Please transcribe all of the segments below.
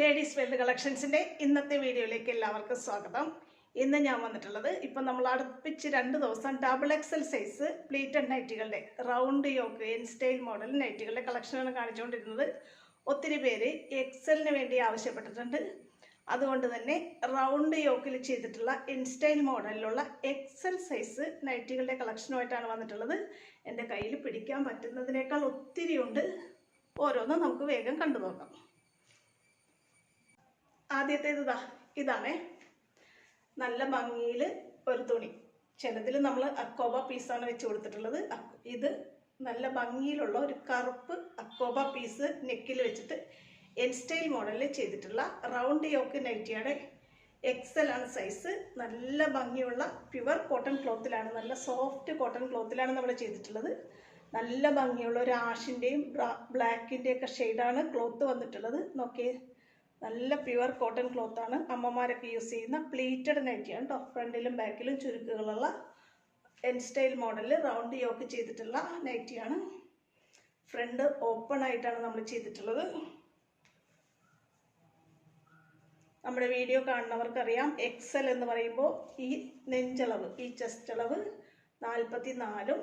Ladies weld കളക്ഷൻസിന്റെ ഇന്നത്തെ വീഡിയോയിലേക്ക് എല്ലാവർക്കും സ്വാഗതം. ഇന്ന് ഞാൻ വന്നിട്ടുള്ളത് ഇപ്പം നമ്മൾ അടുപ്പിച്ച് രണ്ട് ദിവസം double XL size pleated നൈറ്റുകളുടെ round yoke N style model നൈറ്റുകളുടെ കളക്ഷനാണ് കാണിച്ചുകൊണ്ടിരുന്നത്. ഒത്തിരി പേര് എക്സലിന് വേണ്ടി ആവശ്യപ്പെട്ടിട്ടുണ്ട്. അതുകൊണ്ട് തന്നെ റൗണ്ട് യോക്കിൽ ചെയ്തിട്ടുള്ള എൻ സ്റ്റൈൽ മോഡലിലുള്ള എക്സൽ സൈസ് നൈറ്റുകളുടെ കളക്ഷനുമായിട്ടാണ് വന്നിട്ടുള്ളത്. എന്റെ കയ്യിൽ പിടിക്കാൻ പറ്റുന്നതിനേക്കാൾ ഒത്തിരിയുണ്ട്. ഓരോന്നും നമുക്ക് വേഗം കണ്ടു നോക്കാം. ആദ്യത്തേത് ഇതാ ഇതാണേ. നല്ല ഭംഗിയിൽ ഒരു തുണി. ചിലതിൽ നമ്മൾ അക്കോബ പീസാണ് വെച്ച് കൊടുത്തിട്ടുള്ളത്. ഇത് നല്ല ഭംഗിയിലുള്ള ഒരു കറുപ്പ് അക്കോബ പീസ് നെക്കിൽ വെച്ചിട്ട് എൻ സ്റ്റൈൽ മോഡലിൽ ചെയ്തിട്ടുള്ള റൗണ്ട് യോക്ക് നൈറ്റിയുടെ എക്സൽ ആണ് സൈസ് നല്ല ഭംഗിയുള്ള പ്യുവർ കോട്ടൺ ക്ലോത്തിലാണ് നല്ല സോഫ്റ്റ് കോട്ടൺ ക്ലോത്തിലാണ് നമ്മൾ ചെയ്തിട്ടുള്ളത്. നല്ല ഭംഗിയുള്ള ഒരു ആഷിന്റെയും ബ്ലാക്കിന്റെയൊക്കെ ഷെയ്ഡാണ് ക്ലോത്ത് വന്നിട്ടുള്ളത്. നോക്കിയേ. നല്ല പ്യുവർ കോട്ടൺ ക്ലോത്ത് ആണ്. അമ്മമാരൊക്കെ യൂസ് ചെയ്യുന്ന പ്ലീറ്റഡ് നൈറ്റിയാണ് കേട്ടോ ഫ്രണ്ടിലും ബാക്കിലും ചുരുക്കുകളുള്ള എൻ സ്റ്റൈൽ മോഡലിൽ റൗണ്ട് യോക്ക് ചെയ്തിട്ടുള്ള നൈറ്റിയാണ് ഫ്രണ്ട് ഓപ്പൺ ആയിട്ടാണ് നമ്മൾ ചെയ്തിട്ടുള്ളത്. നമ്മുടെ വീഡിയോ കാണുന്നവർക്കറിയാം. എക്സൽ എന്ന് പറയുമ്പോൾ ഈ നെഞ്ചളവ് ഈ ചെസ്റ്റ് അളവ് നാൽപ്പത്തി നാലും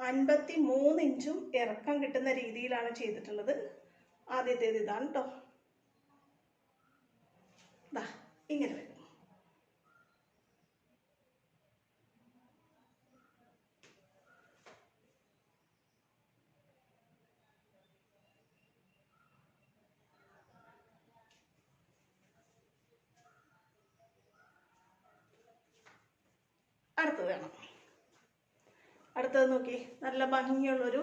അൻപത്തി മൂന്ന് ഇഞ്ചും ഇറക്കം കിട്ടുന്ന രീതിയിലാണ് ചെയ്തിട്ടുള്ളത്. ആദ്യത്തേത് ഇതാണ് കേട്ടോ ദാ ഇങ്ങനെ വരും. അടുത്തത് വേണം അടുത്തത് നോക്കി നല്ല ഭംഗിയുള്ളൊരു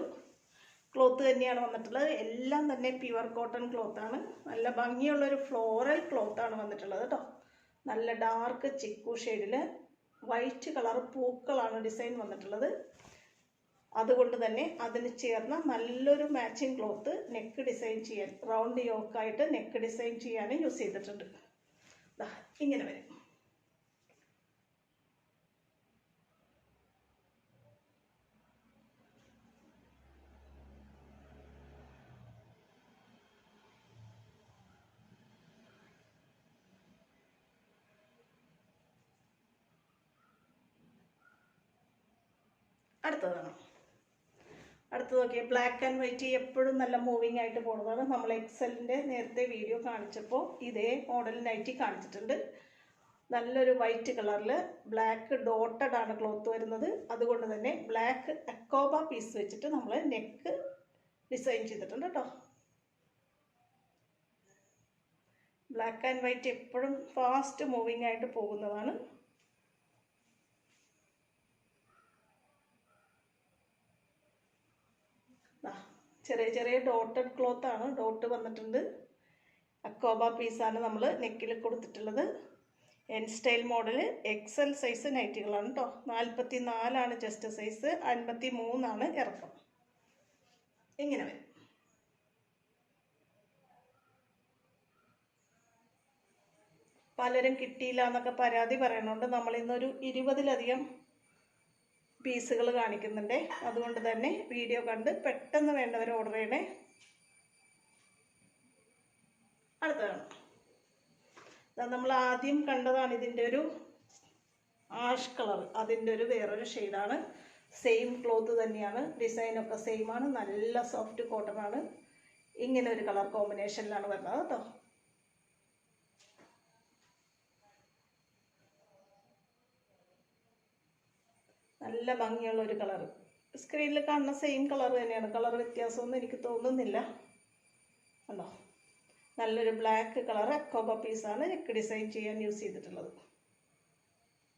ക്ലോത്ത് തന്നെയാണ് വന്നിട്ടുള്ളത്. എല്ലാം തന്നെ പ്യുവർ കോട്ടൺ ക്ലോത്ത് ആണ്. നല്ല ഭംഗിയുള്ളൊരു ഫ്ലോറൽ ക്ലോത്ത് ആണ് വന്നിട്ടുള്ളത് കേട്ടോ നല്ല ഡാർക്ക് ചിക്കു ഷെയ്ഡിൽ വൈറ്റ് കളർ പൂക്കളാണ് ഡിസൈൻ വന്നിട്ടുള്ളത്. അതുകൊണ്ട് തന്നെ അതിന് ചേർന്ന നല്ലൊരു മാച്ചിങ് ക്ലോത്ത് നെക്ക് ഡിസൈൻ ചെയ്യാൻ റൗണ്ട് യോക്കായിട്ട് നെക്ക് ഡിസൈൻ ചെയ്യാൻ യൂസ് ചെയ്തിട്ടുണ്ട്. ഇങ്ങനെ വരും. അടുത്തതാണ് അടുത്തത് നോക്കിയേ. ബ്ലാക്ക് ആൻഡ് വൈറ്റ് എപ്പോഴും നല്ല മൂവിങ് ആയിട്ട് പോകുന്നതാണ് നമ്മൾ എക്സലിന്റെ നേരത്തെ വീഡിയോ കാണിച്ചപ്പോൾ ഇതേ മോഡൽ നൈറ്റി കാണിച്ചിട്ടുണ്ട്. നല്ലൊരു വൈറ്റ് കളറിൽ ബ്ലാക്ക് ഡോട്ടഡ് ആണ് ക്ലോത്ത് വരുന്നത്. അതുകൊണ്ട് തന്നെ ബ്ലാക്ക് അക്കോബ പീസ് വെച്ചിട്ട് നമ്മൾ നെക്ക് ഡിസൈൻ ചെയ്തിട്ടുണ്ട് കേട്ടോ ബ്ലാക്ക് ആൻഡ് വൈറ്റ് എപ്പോഴും ഫാസ്റ്റ് മൂവിങ് ആയിട്ട് പോകുന്നതാണ്. ചെറിയ ചെറിയ ഡോട്ടഡ് ക്ലോത്ത് ആണ്. ഡോട്ട് വന്നിട്ടുണ്ട്. അക്കോബ പീസാണ് നമ്മൾ നെക്കിൽ കൊടുത്തിട്ടുള്ളത്. N style model XL size നൈറ്റികളാണ് കേട്ടോ നാൽപ്പത്തി നാലാണ് ചെസ്റ്റ് സൈസ് അൻപത്തി മൂന്നാണ് ഇറക്കം. ഇങ്ങനെ വരും. പലരും കിട്ടിയില്ല എന്നൊക്കെ പരാതി പറയുന്നുണ്ട്. നമ്മൾ ഇന്നൊരു ഇരുപതിലധികം പീസുകൾ കാണിക്കുന്നുണ്ട്. അതുകൊണ്ട് തന്നെ വീഡിയോ കണ്ട് പെട്ടെന്ന് വേണ്ടവർ ഓർഡർ ചെയ്യണേ. അടുത്തതാണ്. നമ്മൾ ആദ്യം കണ്ടതാണ് ഇതിന്റെ ഒരു ആഷ് കളർ. അതിന്റെ ഒരു വേറൊരു ഷെയ്ഡാണ്. സെയിം ക്ലോത്ത് തന്നെയാണ്. ഡിസൈനൊക്കെ സെയിം ആണ് നല്ല സോഫ്റ്റ് കോട്ടൺ ആണ്. ഇങ്ങനെ ഒരു കളർ കോമ്പിനേഷനിലാണ് വരുന്നത് കേട്ടോ. നല്ല ഭംഗിയുള്ള ഒരു കളർ. സ്ക്രീനിൽ കാണുന്ന സെയിം കളർ തന്നെയാണ്. കളർ വ്യത്യാസമൊന്നും എനിക്ക് തോന്നുന്നില്ല. കണ്ടോ? നല്ലൊരു ബ്ലാക്ക് കളർ അക്കോബ പീസാണ് നെക്ക് ഡിസൈൻ ചെയ്യാൻ യൂസ് ചെയ്തിട്ടുള്ളത്.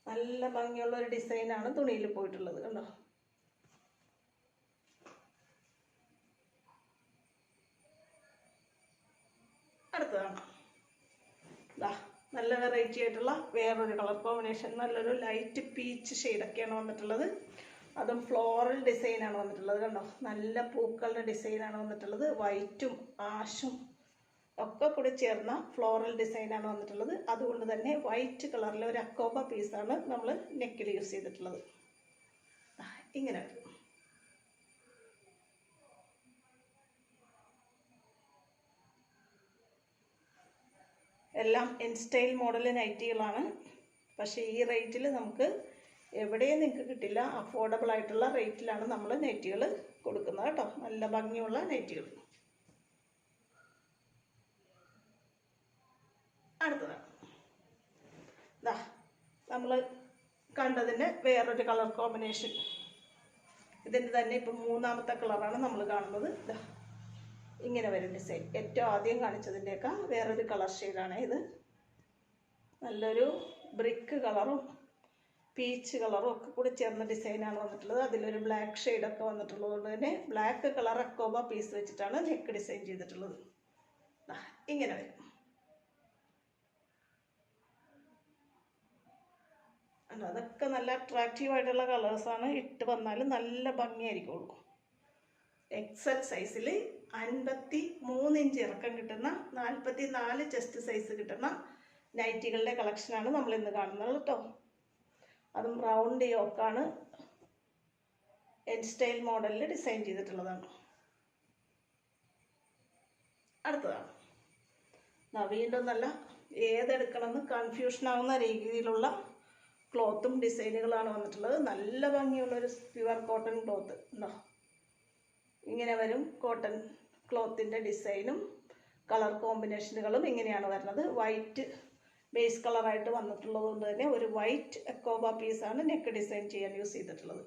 നല്ല ഭംഗിയുള്ള ഒരു ഡിസൈനാണ് തുണിയിൽ പോയിട്ടുള്ളത്. കണ്ടോ അടുത്തതാണ് ദാ നല്ല വെറൈറ്റി ആയിട്ടുള്ള വേറൊരു കളർ കോമ്പിനേഷൻ നല്ലൊരു ലൈറ്റ് പീച്ച് ഷെയ്ഡൊക്കെയാണ് വന്നിട്ടുള്ളത്. അതും ഫ്ലോറൽ ഡിസൈനാണ് വന്നിട്ടുള്ളത് കണ്ടോ? നല്ല പൂക്കളുടെ ഡിസൈനാണ് വന്നിട്ടുള്ളത്. വൈറ്റും ആഷും ഒക്കെ കൂടി ചേർന്ന ഫ്ലോറൽ ഡിസൈനാണ് വന്നിട്ടുള്ളത്. അതുകൊണ്ട് തന്നെ വൈറ്റ് കളറിലെ ഒരു അക്കോബ പീസാണ് നമ്മൾ നെക്കിൽ യൂസ് ചെയ്തിട്ടുള്ളത്. ഇങ്ങനെ. വരും എല്ലാം എൻ സ്റ്റൈൽ മോഡൽ നൈറ്റികളാണ് പക്ഷേ ഈ റേറ്റിൽ നമുക്ക് എവിടെയും നിങ്ങൾക്ക് കിട്ടില്ല. അഫോർഡബിൾ ആയിട്ടുള്ള റേറ്റിലാണ് നമ്മൾ നൈറ്റികൾ കൊടുക്കുന്നത് കേട്ടോ. നല്ല ഭംഗിയുള്ള നൈറ്റികൾ. അടുത്തതാണ് നമ്മൾ കണ്ടതിന് വേറൊരു കളർ കോമ്പിനേഷൻ ഇതിന്റെ തന്നെ ഇപ്പം മൂന്നാമത്തെ കളറാണ് നമ്മൾ കാണുന്നത്. ദാ. ഇങ്ങനെ വരും ഡിസൈൻ ഏറ്റവും ആദ്യം കാണിച്ചതിന്റെയൊക്കെ വേറൊരു കളർ ഷെയ്ഡാണ് ഇത്. നല്ലൊരു ബ്രിക്ക് കളറും പീച്ച് കളറും ഒക്കെ കൂടി ചേർന്ന ഡിസൈനാണ് വന്നിട്ടുള്ളത്. അതിലൊരു ബ്ലാക്ക് ഷെയ്ഡൊക്കെ വന്നിട്ടുള്ളത് കൊണ്ട് തന്നെ ബ്ലാക്ക് കളർ അക്കോബ പീസ് വെച്ചിട്ടാണ് നെക്ക് ഡിസൈൻ ചെയ്തിട്ടുള്ളത്. ഇങ്ങനെ വരും. അതൊക്കെ നല്ല അട്രാക്റ്റീവ് ആയിട്ടുള്ള കളേഴ്സാണ് ഇട്ട് വന്നാലും നല്ല ഭംഗിയായിരിക്കുള്ളൂ. എക്സൽ സൈസിൽ അൻപത്തി മൂന്ന് ഇഞ്ച് ഇറക്കം കിട്ടുന്ന നാൽപ്പത്തി നാല് ചെസ്റ്റ് സൈസ് കിട്ടുന്ന നൈറ്റികളുടെ കളക്ഷനാണ് നമ്മൾ ഇന്ന് കാണുന്നത് കേട്ടോ അതും റൗണ്ട് യോക്കാണ് എഡ് സ്റ്റൈൽ മോഡലിൽ ഡിസൈൻ ചെയ്തിട്ടുള്ളതാണ്. അടുത്തതാണ്. വീണ്ടും നല്ല ഏതെടുക്കണമെന്ന് കൺഫ്യൂഷൻ ആവുന്ന രീതിയിലുള്ള ക്ലോത്തും ഡിസൈനുകളാണ് വന്നിട്ടുള്ളത്. നല്ല ഭംഗിയുള്ളൊരു പ്യുവർ കോട്ടൺ ക്ലോത്ത് ഉണ്ടോ ഇങ്ങനെ വരും. കോട്ടൺ ക്ലോത്തിന്റെ ഡിസൈനും കളർ കോമ്പിനേഷനുകളും ഇങ്ങനെയാണ് വരുന്നത്. വൈറ്റ് ബേസ് കളറായിട്ട് വന്നിട്ടുള്ളത് കൊണ്ട് തന്നെ ഒരു വൈറ്റ് എക്കോബ പീസാണ് നെക്ക് ഡിസൈൻ ചെയ്യാൻ യൂസ് ചെയ്തിട്ടുള്ളത്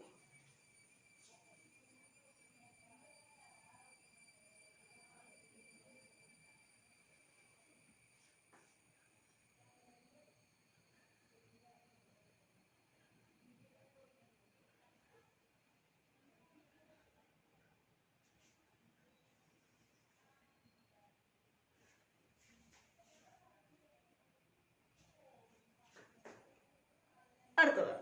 അടുത്തത്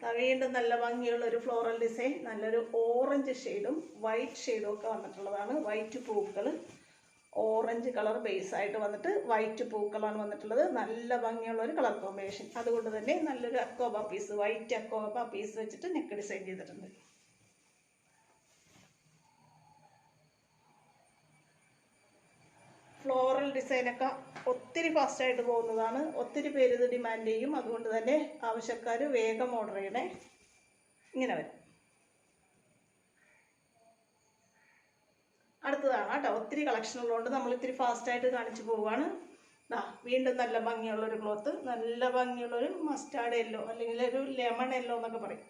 ദാ വീണ്ടും നല്ല ഭംഗിയുള്ള ഒരു ഫ്ലോറൽ ഡിസൈൻ നല്ലൊരു ഓറഞ്ച് ഷെയ്ഡും വൈറ്റ് ഷെയ്ഡും ഒക്കെ വന്നിട്ടുള്ളതാണ്. വൈറ്റ് പൂക്കൾ ഓറഞ്ച് കളർ ബേസ് ആയിട്ട് വന്നിട്ട് വൈറ്റ് പൂക്കളാണ് വന്നിട്ടുള്ളത്. നല്ല ഭംഗിയുള്ള ഒരു കളർ കോമ്പിനേഷൻ അതുകൊണ്ട് തന്നെ നല്ലൊരു അക്കോബ പീസ് വൈറ്റ് അക്കോബ പീസ് വെച്ചിട്ട് നെക്ക് ഡിസൈൻ ചെയ്തിട്ടുണ്ട് ഫ്ലോറൽ ഡിസൈനൊക്കെ ഒത്തിരി ഫാസ്റ്റായിട്ട് പോകുന്നതാണ്. ഒത്തിരി പേര് ഇത് ഡിമാൻഡ് ചെയ്യും. അതുകൊണ്ട് തന്നെ ആവശ്യക്കാർ വേഗം ഓർഡർ ചെയ്യണേ. ഇങ്ങനെ വരും. അടുത്തതാണ് കേട്ടോ. ഒത്തിരി കളക്ഷൻ ഉള്ളതുകൊണ്ട് നമ്മൾ ഇത്തിരി ഫാസ്റ്റായിട്ട് കാണിച്ചു പോവുകയാണ്. ദാ വീണ്ടും നല്ല ഭംഗിയുള്ളൊരു ക്ലോത്ത് നല്ല ഭംഗിയുള്ളൊരു മസ്റ്റാർഡ് യെല്ലോ അല്ലെങ്കിൽ ഒരു ലെമൺ യെല്ലോ എന്നൊക്കെ പറയും.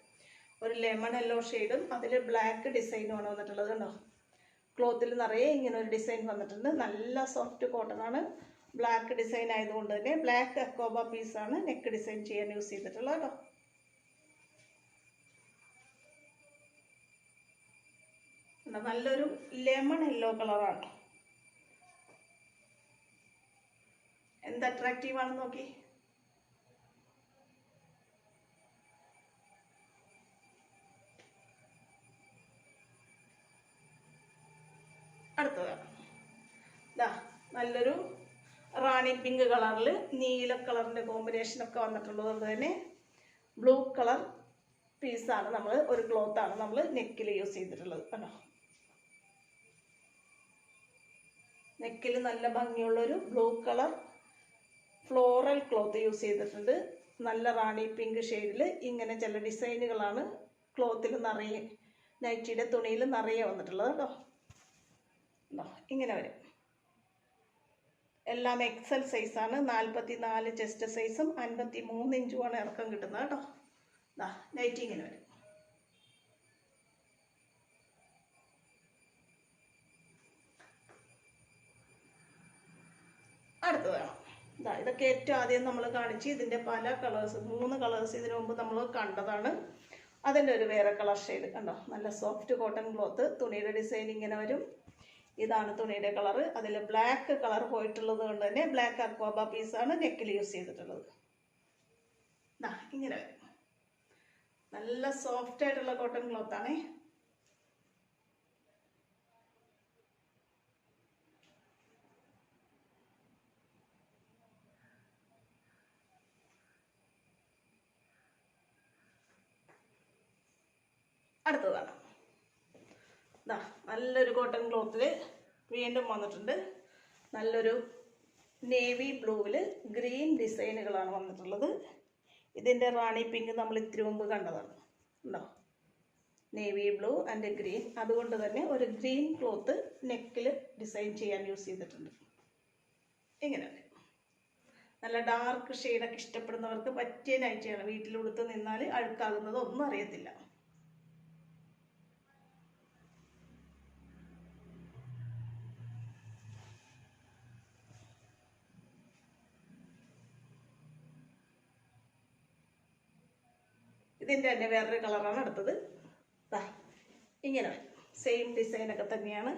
ഒരു ലെമൺ യെല്ലോ ഷെയ്ഡും അതിൽ ബ്ലാക്ക് ഡിസൈനുമാണ് വന്നിട്ടുള്ളത് കണ്ടോ? ക്ലോത്തിൽ നിറയെ ഇങ്ങനെ ഒരു ഡിസൈൻ വന്നിട്ടുണ്ട്. നല്ല സോഫ്റ്റ് കോട്ടൺ ആണ്. ബ്ലാക്ക് ഡിസൈൻ ആയതുകൊണ്ട് തന്നെ ബ്ലാക്ക് അക്കോബ പീസാണ് നെക്ക് ഡിസൈൻ ചെയ്യാൻ യൂസ് ചെയ്തിട്ടുള്ളത് കേട്ടോ? നല്ലൊരു ലെമൺ യെല്ലോ കളറാണ് എന്ത് അട്രാക്റ്റീവ് ആണെന്ന് നോക്കി. അടുത്തതാണ് ഇതാ നല്ലൊരു റാണി പിങ്ക് കളറിൽ നീല കളറിന്റെ കോമ്പിനേഷനൊക്കെ വന്നിട്ടുള്ളത് കൊണ്ട് തന്നെ ബ്ലൂ കളർ പീസാണ് നമ്മൾ ഒരു ക്ലോത്താണ് നമ്മൾ നെക്കിൽ യൂസ് ചെയ്തിട്ടുള്ളത് കേട്ടോ നെക്കിൽ നല്ല ഭംഗിയുള്ളൊരു blue colour floral cloth use ചെയ്തിട്ടുണ്ട്. നല്ല റാണി പിങ്ക് ഷെയ്ഡിൽ ഇങ്ങനെ ചില ഡിസൈനുകളാണ് ക്ലോത്തിൽ നിറയെ നൈറ്റിയുടെ തുണിയിൽ നിറയെ വന്നിട്ടുള്ളത് കേട്ടോ ദാ ഇങ്ങനെ വരും. എല്ലാം എക്സൽ സൈസാണ് നാൽപ്പത്തി നാല് ചെസ്റ്റ് സൈസും അൻപത്തി മൂന്ന് ഇഞ്ചുമാണ് ഇറക്കം കിട്ടുന്നത് കേട്ടോ. ദാ നൈറ്റി ഇങ്ങനെ വരും. അടുത്തത് വേണം ഇതാ ഇതൊക്കെ ഏറ്റവും ആദ്യം നമ്മൾ കാണിച്ച് ഇതിന്റെ പല കളേഴ്സ് മൂന്ന് കളേഴ്സ് ഇതിനു മുമ്പ് നമ്മൾ കണ്ടതാണ്. അതിന്റെ ഒരു വേറെ കളർ ഷെയ്ഡ് കണ്ടോ? നല്ല സോഫ്റ്റ് കോട്ടൺ ക്ലോത്ത് തുണിയുടെ ഡിസൈൻ ഇങ്ങനെ വരും. ഇതാണ് തുണിയുടെ കളർ അതിൽ ബ്ലാക്ക് കളർ പോയിട്ടുള്ളത് കൊണ്ട് തന്നെ ബ്ലാക്ക് അക്വാബ പീസാണ് നെക്കിൽ യൂസ് ചെയ്തിട്ടുള്ളത്. ദാ ഇങ്ങനെ. നല്ല സോഫ്റ്റ് ആയിട്ടുള്ള കോട്ടൺ ക്ലോത്ത് ആണേ. അടുത്തതാണ്. നല്ലൊരു കോട്ടൺ ക്ലോത്തിൽ വീണ്ടും വന്നിട്ടുണ്ട്. നല്ലൊരു നേവി ബ്ലൂവിൽ ഗ്രീൻ ഡിസൈനുകളാണ് വന്നിട്ടുള്ളത്. ഇതിന്റെ റാണി പിങ്ക് നമ്മൾ ഇത്തിരി മുമ്പ് കണ്ടതാണ്. ഉണ്ടോ? നേവി ബ്ലൂ ആൻഡ് ഗ്രീൻ അതുകൊണ്ട് തന്നെ ഒരു ഗ്രീൻ ക്ലോത്ത് നെക്കിൽ ഡിസൈൻ ചെയ്യാൻ യൂസ് ചെയ്തിട്ടുണ്ട്. ഇങ്ങനെ നല്ല ഡാർക്ക് ഷെയ്ഡൊക്കെ ഇഷ്ടപ്പെടുന്നവർക്ക് പറ്റിയ നൈറ്റിയാണ് വീട്ടിലുടുത്ത് നിന്നാൽ അഴുക്കാകുന്നത് ഒന്നും അറിയത്തില്ല. ഇതിന്റെ തന്നെ വേറൊരു കളറാണ് അടുത്തത്. ദാ ഇങ്ങനെ. സെയിം ഡിസൈനൊക്കെ തന്നെയാണ്.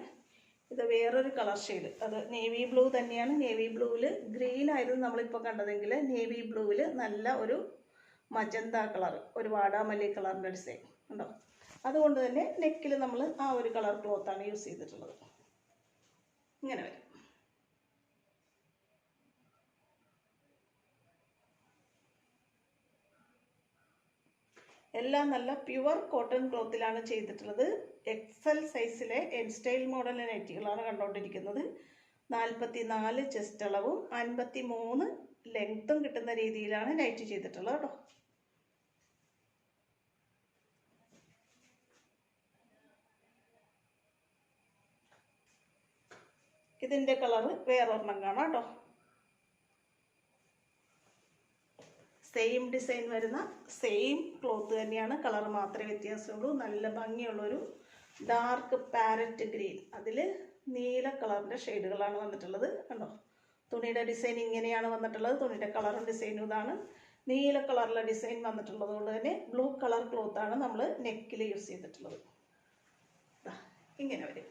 ഇത് വേറൊരു കളർ ഷെയ്ഡ് അത് നേവി ബ്ലൂ തന്നെയാണ്. നേവി ബ്ലൂവിൽ ഗ്രീൻ ആയിരുന്നു നമ്മളിപ്പോൾ കണ്ടതെങ്കിൽ നേവി ബ്ലൂവിൽ നല്ല ഒരു മജന്ത കളർ ഒരു വാടാമല്ലി കളറിന്റെ ഡിസൈൻ ഉണ്ടോ? അതുകൊണ്ട് തന്നെ നെക്കിൽ നമ്മൾ ആ ഒരു കളർ ക്ലോത്താണ് യൂസ് ചെയ്തിട്ടുള്ളത്. ഇങ്ങനെ വരും. എല്ലാം നല്ല പ്യുവർ കോട്ടൺ ക്ലോത്തിലാണ് ചെയ്തിട്ടുള്ളത്. എക്സൽ സൈസിലെ എൻ സ്റ്റൈൽ മോഡൽ നൈറ്റികളാണ് കണ്ടുകൊണ്ടിരിക്കുന്നത്. നാൽപ്പത്തി നാല് ചെസ്റ്റ് അളവും അൻപത്തി മൂന്ന് ലെങ്ത്തും കിട്ടുന്ന രീതിയിലാണ് നൈറ്റ് ചെയ്തിട്ടുള്ളത് കേട്ടോ. ഇതിന്റെ കളറ് വേറൊരെണ്ണം കാണാം കേട്ടോ. സെയിം ഡിസൈൻ വരുന്ന സെയിം ക്ലോത്ത് തന്നെയാണ്. കളർ മാത്രമേ വ്യത്യാസമുള്ളൂ. നല്ല ഭംഗിയുള്ളൊരു ഡാർക്ക് പാരറ്റ് ഗ്രീൻ അതിൽ നീല കളറിന്റെ ഷെയ്ഡുകളാണ് വന്നിട്ടുള്ളത്. കണ്ടോ? തുണിയുടെ ഡിസൈൻ ഇങ്ങനെയാണ് വന്നിട്ടുള്ളത്. തുണിയുടെ കളറും ഡിസൈനും ഇതാണ്. നീല കളറിലെ ഡിസൈൻ വന്നിട്ടുള്ളത് കൊണ്ട് തന്നെ ബ്ലൂ കളർ ക്ലോത്താണ് നമ്മൾ നെക്കിൽ യൂസ് ചെയ്തിട്ടുള്ളത്. ഇങ്ങനെ വരും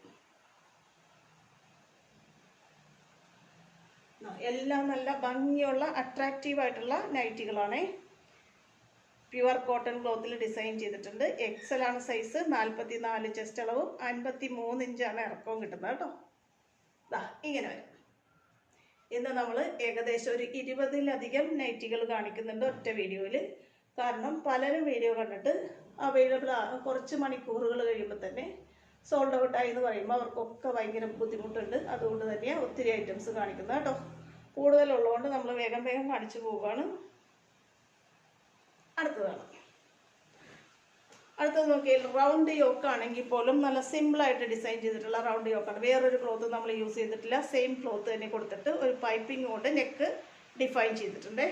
ആ, എല്ലാം നല്ല ഭംഗിയുള്ള അട്രാക്റ്റീവ് ആയിട്ടുള്ള നൈറ്റികളാണേ. പ്യുവർ കോട്ടൺ ക്ലോത്തിൽ ഡിസൈൻ ചെയ്തിട്ടുണ്ട്. എക്സൽ ആണ് സൈസ് നാൽപ്പത്തി നാല് ചെസ്റ്റ് അളവും അൻപത്തി മൂന്ന് ഇഞ്ചാണ് ഇറക്കവും കിട്ടുന്നത് കേട്ടോ. ദാ ഇങ്ങനെ വരും. ഇന്ന് നമ്മൾ ഏകദേശം ഒരു ഇരുപതിലധികം നൈറ്റികൾ കാണിക്കുന്നുണ്ട് ഒറ്റ വീഡിയോയിൽ കാരണം പലരും വീഡിയോ കണ്ടിട്ട് അവൈലബിൾ കുറച്ച് മണിക്കൂറുകൾ കഴിയുമ്പോൾ തന്നെ സോൾഡ് ഔട്ട് ആയി എന്ന് പറയുമ്പോൾ അവർക്കൊക്കെ ഭയങ്കര ബുദ്ധിമുട്ടുണ്ട്. അതുകൊണ്ട് തന്നെയാണ് ഒത്തിരി ഐറ്റംസ് കാണിക്കുന്നത് കേട്ടോ. കൂടുതലുള്ളതുകൊണ്ട് നമ്മൾ വേഗം വേഗം കാണിച്ചു പോവുകയാണ്. അടുത്തതാണ്. അടുത്തത് നോക്കിയാൽ റൗണ്ട് യോക്ക് ആണെങ്കിൽ പോലും നല്ല സിമ്പിൾ ആയിട്ട് ഡിസൈൻ ചെയ്തിട്ടുള്ള റൗണ്ട് യോക്കാണ് വേറൊരു ക്ലോത്ത് നമ്മൾ യൂസ് ചെയ്തിട്ടില്ല. സെയിം ക്ലോത്ത് തന്നെ കൊടുത്തിട്ട് ഒരു പൈപ്പിംഗ് കൊണ്ട് നെക്ക് ഡിഫൈൻ ചെയ്തിട്ടുണ്ട്.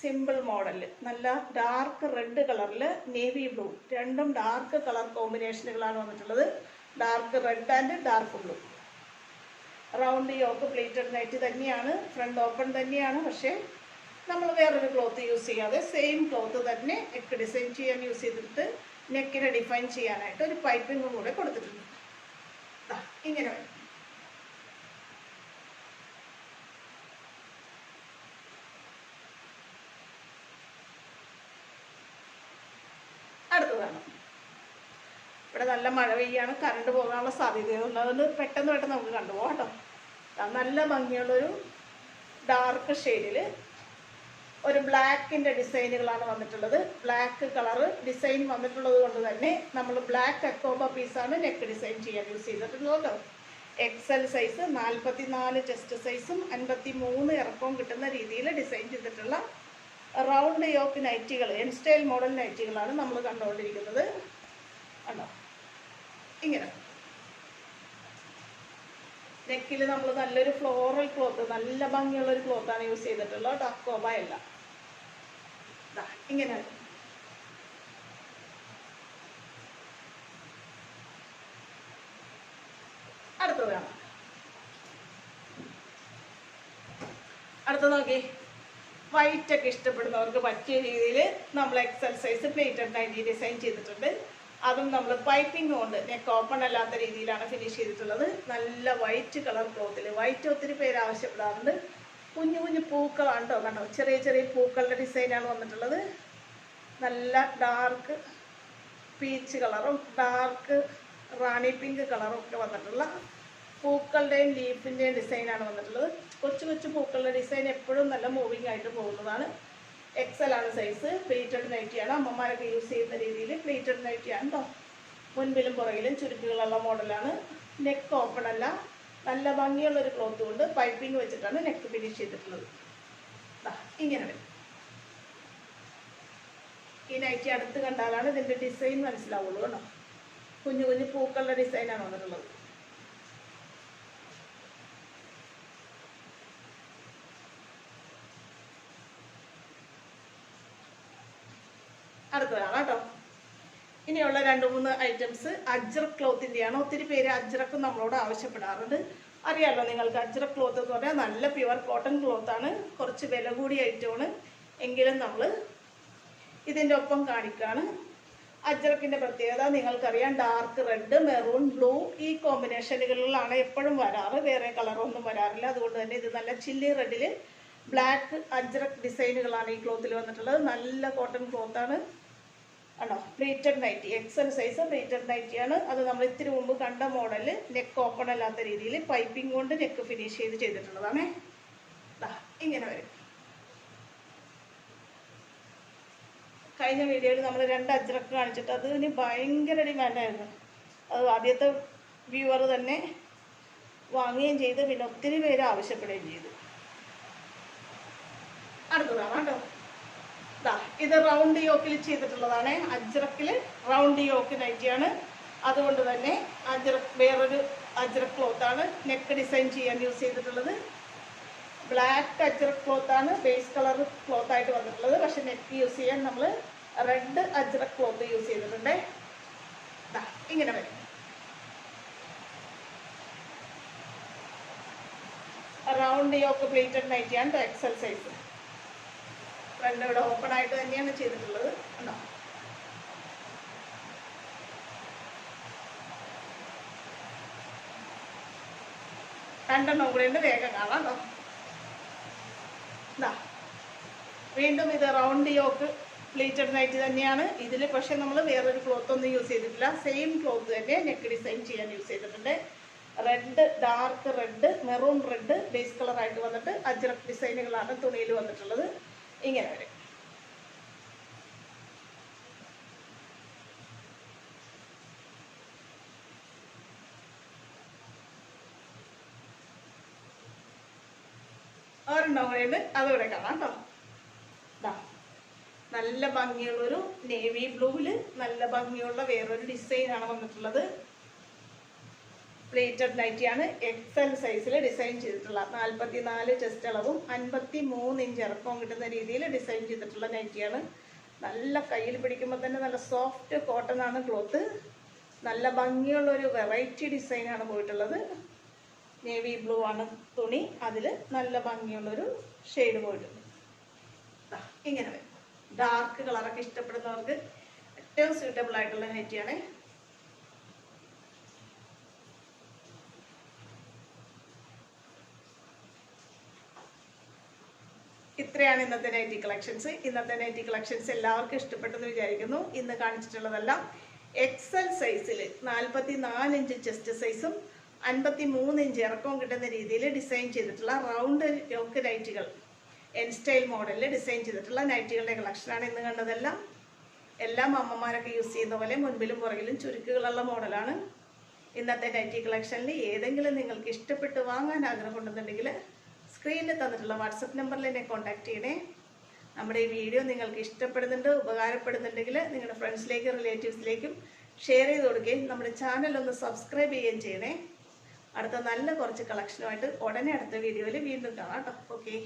സിമ്പിൾ മോഡൽ നല്ല ഡാർക്ക് റെഡ് കളറിൽ നേവി ബ്ലൂ രണ്ടും ഡാർക്ക് കളർ കോമ്പിനേഷനുകളാണ് വന്നിട്ടുള്ളത്. Dark red and dark blue round yoke pleated nightie തന്നെയാണ് ഫ്രണ്ട് ഓപ്പൺ തന്നെയാണ് പക്ഷേ നമ്മൾ വേറൊരു ക്ലോത്ത് യൂസ് ചെയ്യാതെ സെയിം ക്ലോത്ത് തന്നെ നെക്ക് ഡിസൈൻ ചെയ്യാൻ യൂസ് ചെയ്തിട്ട് നെക്കിനെ ഡിഫൈൻ ചെയ്യാനായിട്ട് ഒരു പൈപ്പിംഗും കൂടെ കൊടുത്തിട്ടുണ്ട്. ഇങ്ങനെ വരും അടുത്തതാണ് ഇവിടെ നല്ല മഴ പെയ്യാണ് കറണ്ട് പോകാനുള്ള സാധ്യതയുണ്ട്. അതുകൊണ്ട് പെട്ടെന്ന് പെട്ടെന്ന് നമുക്ക് കണ്ടുപോകാം കേട്ടോ. നല്ല ഭംഗിയുള്ളൊരു ഡാർക്ക് ഷെയ്ഡിൽ ഒരു ബ്ലാക്കിന്റെ ഡിസൈനുകളാണ് വന്നിട്ടുള്ളത്. ബ്ലാക്ക് കളറ് ഡിസൈൻ വന്നിട്ടുള്ളത് കൊണ്ട് തന്നെ നമ്മൾ ബ്ലാക്ക് അക്കോബ പീസാണ് നെക്ക് ഡിസൈൻ ചെയ്യാൻ യൂസ് ചെയ്തിട്ടുള്ളത് കേട്ടോ. എക്സൽ സൈസ് നാൽപ്പത്തി നാല് ചെസ്റ്റ് സൈസും അൻപത്തി മൂന്ന് ഇറക്കവും കിട്ടുന്ന രീതിയിൽ ഡിസൈൻ ചെയ്തിട്ടുള്ള റൗണ്ട് യോക്ക് നൈറ്റികൾ എൻ സ്റ്റൈൽ മോഡൽ നൈറ്റികളാണ് നമ്മൾ കണ്ടുകൊണ്ടിരിക്കുന്നത്. കണ്ടോ? ഇങ്ങനെ. നെക്കിൽ നമ്മൾ നല്ലൊരു ഫ്ലോറൽ ക്ലോത്ത് നല്ല ഭംഗിയുള്ള ഒരു ക്ലോത്താണ് യൂസ് ചെയ്തിട്ടുള്ളത് ടക്കോബ അല്ല ഇങ്ങനെ. അടുത്തത് അടുത്ത നോക്കി. വൈറ്റ് ഒക്കെ ഇഷ്ടപ്പെടുന്നവർക്ക് പറ്റിയ രീതിയിൽ നമ്മൾ XL size pleated nightie design ചെയ്തിട്ടുണ്ട്. അതും നമ്മൾ പൈപ്പിംഗ് കൊണ്ട്. നെക്ക് ഓപ്പൺ അല്ലാത്ത രീതിയിലാണ് ഫിനിഷ് ചെയ്തിട്ടുള്ളത്. നല്ല വൈറ്റ് കളർ ക്ലോത്തിൽ വൈറ്റ് ഒത്തിരി പേര് ആവശ്യപ്പെടാറുണ്ട്. കുഞ്ഞു കുഞ്ഞു പൂക്കളാണ് കേട്ടോ കണ്ടോ? ചെറിയ ചെറിയ പൂക്കളുടെ ഡിസൈനാണ് വന്നിട്ടുള്ളത്. നല്ല ഡാർക്ക് പീച്ച് കളറും ഡാർക്ക് റാണി പിങ്ക് കളറും ഒക്കെ വന്നിട്ടുള്ള പൂക്കളുടെയും ലീഫിന്റെയും ഡിസൈനാണ് വന്നിട്ടുള്ളത്. കൊച്ചു കൊച്ചു പൂക്കളുടെ ഡിസൈൻ എപ്പോഴും നല്ല മൂവിങ് ആയിട്ട് പോകുന്നതാണ്. എക്സൽ ആണ് സൈസ് പ്ലീറ്റഡ് നൈറ്റിയാണ് അമ്മമാരൊക്കെ യൂസ് ചെയ്യുന്ന രീതിയിൽ പ്ലീറ്റഡ് നൈറ്റിയാണ് കേട്ടോ മുൻപിലും പുറകിലും ചുരുക്കുകളുള്ള മോഡലാണ് നെക്ക് ഓപ്പൺ അല്ല. നല്ല ഭംഗിയുള്ള ഒരു ക്ലോത്ത് കൊണ്ട് പൈപ്പിംഗ് വെച്ചിട്ടാണ് നെക്ക് ഫിനിഷ് ചെയ്തിട്ടുള്ളത്. ഇങ്ങനെ വരും. ഈ നൈറ്റി അടുത്ത് കണ്ടാലാണ് ഇതിന്റെ ഡിസൈൻ മനസ്സിലാവുള്ളൂ കേട്ടോ കുഞ്ഞു കുഞ്ഞു പൂക്കളുടെ ഡിസൈനാണ് വന്നിട്ടുള്ളത്. അടുത്തതാണ് കേട്ടോ. ഇനിയുള്ള രണ്ട് മൂന്ന് ഐറ്റംസ് അജ്രക് ക്ലോത്തിന്റെയാണ് ഒത്തിരി പേര് അജ്രക്ക് നമ്മളോട് ആവശ്യപ്പെടാറുണ്ട്. അറിയാലോ നിങ്ങൾക്ക് അജ്രക് ക്ലോത്ത് എന്ന് പറഞ്ഞാൽ നല്ല പ്യുവർ കോട്ടൺ ക്ലോത്താണ് കുറച്ച് വില കൂടിയ ഐറ്റമാണ് എങ്കിലും നമ്മൾ ഇതിന്റെ ഒപ്പം കാണിക്കുകയാണ് അജ്രക്കിന്റെ പ്രത്യേകത നിങ്ങൾക്കറിയാം. ഡാർക്ക് റെഡ് മെറൂൺ ബ്ലൂ ഈ കോമ്പിനേഷനുകളിലാണ് എപ്പോഴും വരാറ്. വേറെ കളറൊന്നും വരാറില്ല. അതുകൊണ്ട് തന്നെ ഇത് നല്ല ചില്ലി റെഡിൽ ബ്ലാക്ക് അജ്രക് ഡിസൈനുകളാണ് ഈ ക്ലോത്തിൽ വന്നിട്ടുള്ളത്. നല്ല കോട്ടൺ ക്ലോത്താണ് ആണോ? Pleated nighty XL size pleated നൈറ്റിയാണ് അത് നമ്മൾ ഇത്തിരി മുമ്പ് കണ്ട മോഡൽ നെക്ക് ഓപ്പൺ അല്ലാത്ത രീതിയിൽ പൈപ്പിംഗ് കൊണ്ട് നെക്ക് ഫിനിഷ് ചെയ്ത് ചെയ്തിട്ടുള്ളതാണേ. ഇങ്ങനെ വരും. കഴിഞ്ഞ വീഡിയോയിൽ നമ്മൾ രണ്ട് അജ്രക്ക് കാണിച്ചിട്ട് അതിന് ഭയങ്കര ഡിമാൻഡായിരുന്നു അത് ആദ്യത്തെ വ്യൂവർ തന്നെ വാങ്ങുകയും ചെയ്ത് പിന്നെ ഒത്തിരി പേര് ആവശ്യപ്പെടുകയും ചെയ്തു. അടുത്തതാണ് കേട്ടോ. ഇത് റൗണ്ട് യോക്കിൽ ചെയ്തിട്ടുള്ളതാണ്. അജ്രക്കിൽ റൗണ്ട് യോക്ക് നൈറ്റിയാണ് അതുകൊണ്ട് തന്നെ അജ്ര വേറൊരു അജ്രക് ക്ലോത്ത് ആണ്. നെക്ക് ഡിസൈൻ ചെയ്യാൻ യൂസ് ചെയ്തിട്ടുള്ളത്. ബ്ലാക്ക് ക്ലോത്ത് ആണ്. ബേസ് കളർ ക്ലോത്ത് ആയിട്ട് വന്നിട്ടുള്ളത്. പക്ഷെ നെക്ക് യൂസ് ചെയ്യാൻ നമ്മൾ റെഡ് അജ്രക് ക്ലോത്ത് യൂസ് ചെയ്തിട്ടുണ്ട്. ഇങ്ങനെ വരും. റൗണ്ട് യോക്ക് പ്ലേറ്റഡ് നൈറ്റിയാണ് എക്സൽ സൈസ് ഫ്രണ്ട് ഇവിടെ ഓപ്പൺ ആയിട്ട് തന്നെയാണ് ചെയ്തിട്ടുള്ളത്. കണ്ടോ? രണ്ടെണ്ണം കൂടെ ഉണ്ട്. വേഗം കാണാം കേട്ടോ. വീണ്ടും ഇത് റൗണ്ട് യോക്ക് പ്ലീറ്റഡ് നൈറ്റ് തന്നെയാണ്. ഇതിൽ പക്ഷെ നമ്മൾ വേറൊരു ക്ലോത്ത് ഒന്നും യൂസ് ചെയ്തിട്ടില്ല. സെയിം ക്ലോത്ത് തന്നെ നെക്ക് ഡിസൈൻ ചെയ്യാൻ യൂസ് ചെയ്തിട്ടുണ്ട്. Red dark red maroon red base കളറായിട്ട് വന്നിട്ട് അജ്രക് ഡിസൈനുകളാണ് തുണിയിൽ വന്നിട്ടുള്ളത്. ഇങ്ങനെ വരും. ഒരെണ്ണം കൂടെ ഉണ്ട്. അതുകൂടെ കാണാം കേട്ടോ. നല്ല ഭംഗിയുള്ളൊരു നേവി ബ്ലൂവിൽ നല്ല ഭംഗിയുള്ള വേറൊരു ഡിസൈനാണ് വന്നിട്ടുള്ളത്. പ്ലേറ്റഡ് നൈറ്റിയാണ് എൽ സൈസിൽ ഡിസൈൻ ചെയ്തിട്ടുള്ള നാൽപ്പത്തി നാല് ചെസ്റ്റ് അളവും അൻപത്തി മൂന്ന് ഇഞ്ച് ഇറക്കവും കിട്ടുന്ന രീതിയിൽ ഡിസൈൻ ചെയ്തിട്ടുള്ള നൈറ്റിയാണ് നല്ല കയ്യിൽ പിടിക്കുമ്പോൾ തന്നെ നല്ല സോഫ്റ്റ് കോട്ടൺ ആണ് ക്ലോത്ത് നല്ല ഭംഗിയുള്ള ഒരു വെറൈറ്റി ഡിസൈനാണ് പോയിട്ടുള്ളത്. നേവി ബ്ലൂ ആണ് തുണി. അതിൽ നല്ല ഭംഗിയുള്ളൊരു ഷെയ്ഡ് പോയിട്ടുണ്ട്. ഇങ്ങനെ വരും. ഡാർക്ക് കളറൊക്കെ ഇഷ്ടപ്പെടുന്നവർക്ക് ഏറ്റവും സ്യൂട്ടബിൾ ആയിട്ടുള്ള നൈറ്റിയാണ് ഇത്രയാണ് ഇന്നത്തെ നൈറ്റി കളക്ഷൻസ് ഇന്നത്തെ നൈറ്റി കളക്ഷൻസ് എല്ലാവർക്കും ഇഷ്ടപ്പെട്ടെന്ന് വിചാരിക്കുന്നു. ഇന്ന് കാണിച്ചിട്ടുള്ളതെല്ലാം എക്സൽ സൈസിൽ നാൽപ്പത്തി നാല് ഇഞ്ച് ചെസ്റ്റ് സൈസും അൻപത്തി മൂന്ന് ഇഞ്ച് ഇറക്കവും കിട്ടുന്ന രീതിയിൽ ഡിസൈൻ ചെയ്തിട്ടുള്ള റൗണ്ട് യോക്ക് നൈറ്റികൾ എൻ സ്റ്റൈൽ മോഡലിൽ ഡിസൈൻ ചെയ്തിട്ടുള്ള നൈറ്റികളുടെ കളക്ഷനാണ് ഇന്ന് കണ്ടതെല്ലാം. എല്ലാം അമ്മമാരൊക്കെ യൂസ് ചെയ്യുന്ന പോലെ മുൻപിലും പുറകിലും ചുരുക്കുകളുള്ള മോഡലാണ് ഇന്നത്തെ നൈറ്റി കളക്ഷനിൽ ഏതെങ്കിലും നിങ്ങൾക്ക് ഇഷ്ടപ്പെട്ട് വാങ്ങാൻ ആഗ്രഹമുണ്ടെന്നുണ്ടെങ്കിൽ സ്ക്രീനിൽ തന്നിട്ടുള്ള വാട്സപ്പ് നമ്പറിൽ എന്നെ കോൺടാക്ട് ചെയ്യണേ. നമ്മുടെ ഈ വീഡിയോ നിങ്ങൾക്ക് ഇഷ്ടപ്പെടുന്നുണ്ട് ഉപകാരപ്പെടുന്നുണ്ടെങ്കിൽ നിങ്ങളുടെ ഫ്രണ്ട്സിലേക്കും റിലേറ്റീവ്സിലേക്കും ഷെയർ ചെയ്ത് കൊടുക്കുകയും നമ്മുടെ ചാനൽ ഒന്ന് സബ്സ്ക്രൈബ് ചെയ്യുകയും ചെയ്യണേ. അടുത്ത നല്ല കുറച്ച് കളക്ഷനുമായിട്ട് ഉടനെ അടുത്ത വീഡിയോയിൽ വീണ്ടും കാണാം കേട്ടോ. ഓക്കെ